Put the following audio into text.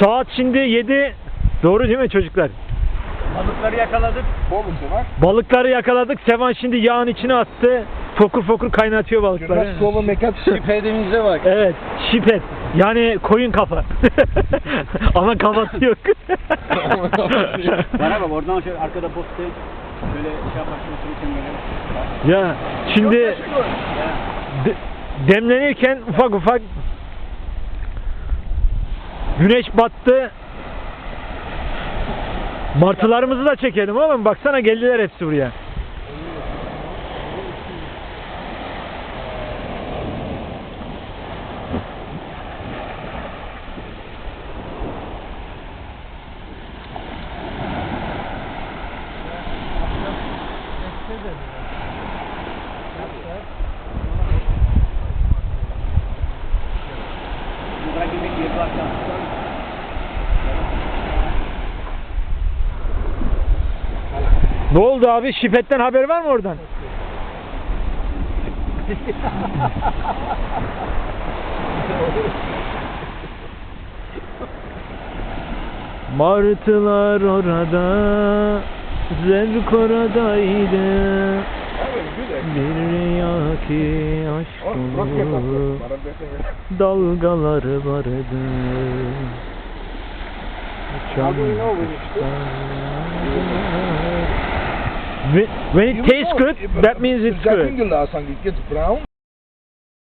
Saat şimdi 7. Doğru değil mi çocuklar? Balıkları yakaladık. Pomysł, tak? Balıkları yakaladık. Sevan şimdi yağın içine attı. Fokur fokur kaynatıyor balıkları. Masz słowo mekat. Şüphedimize bak. Evet, şipet. Yani koyun kafa. Ama kafası yok. Bana bak oradan şöyle arkada postu şöyle şey yaparsın otururken böyle. ya şimdi de- demlenirken ufak ufak güneş battı. Martılarımızı da çekelim oğlum. Baksana geldiler hepsi buraya. Bırak Ne oldu abi? Şipetten haber var mı oradan? Martılar orada, zevk oradaydı. Bir yaki aşk dolu dalgaları vardı. Uçan kuşlar. When when it tastes good, uh, that means it's good. it gets brown.